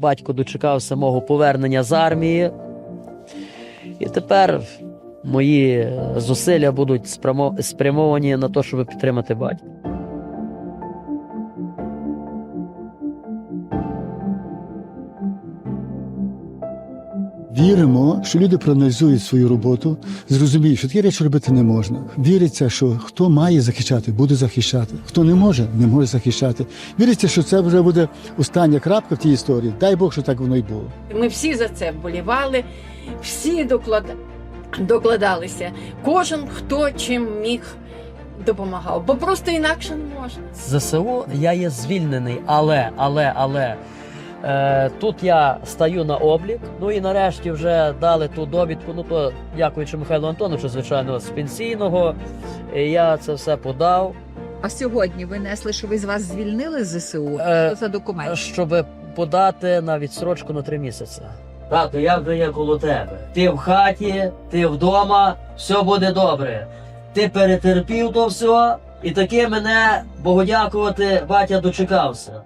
Батько дочекався мого повернення з армії. І тепер мої зусилля будуть спрямовані на те, щоб підтримати батька. Віримо, що люди проаналізують свою роботу, зрозуміють, що такі речі робити не можна. Віриться, що хто має захищати, буде захищати. Хто не може, не може захищати. Віриться, що це вже буде остання крапка в тій історії. Дай Бог, що так воно й було. Ми всі за це вболівали, всі доклада... докладалися. Кожен хто чим міг допомагав, бо просто інакше не можна. ЗСУ я є звільнений, але, але, але. Е, тут я стаю на облік. Ну і нарешті вже дали ту довідку. Ну то дякуючи Михайлу Антоновичу, звичайно, з пенсійного. І я це все подав, А сьогодні ви несли, що ви з вас звільнили з ЗСУ? Е, Що за документ? щоб подати на відсрочку на три місяці. Тато, я вже є коло тебе. Ти в хаті, ти вдома, все буде добре. Ти перетерпів то все, і таки мене, Богу дякувати, батя дочекався.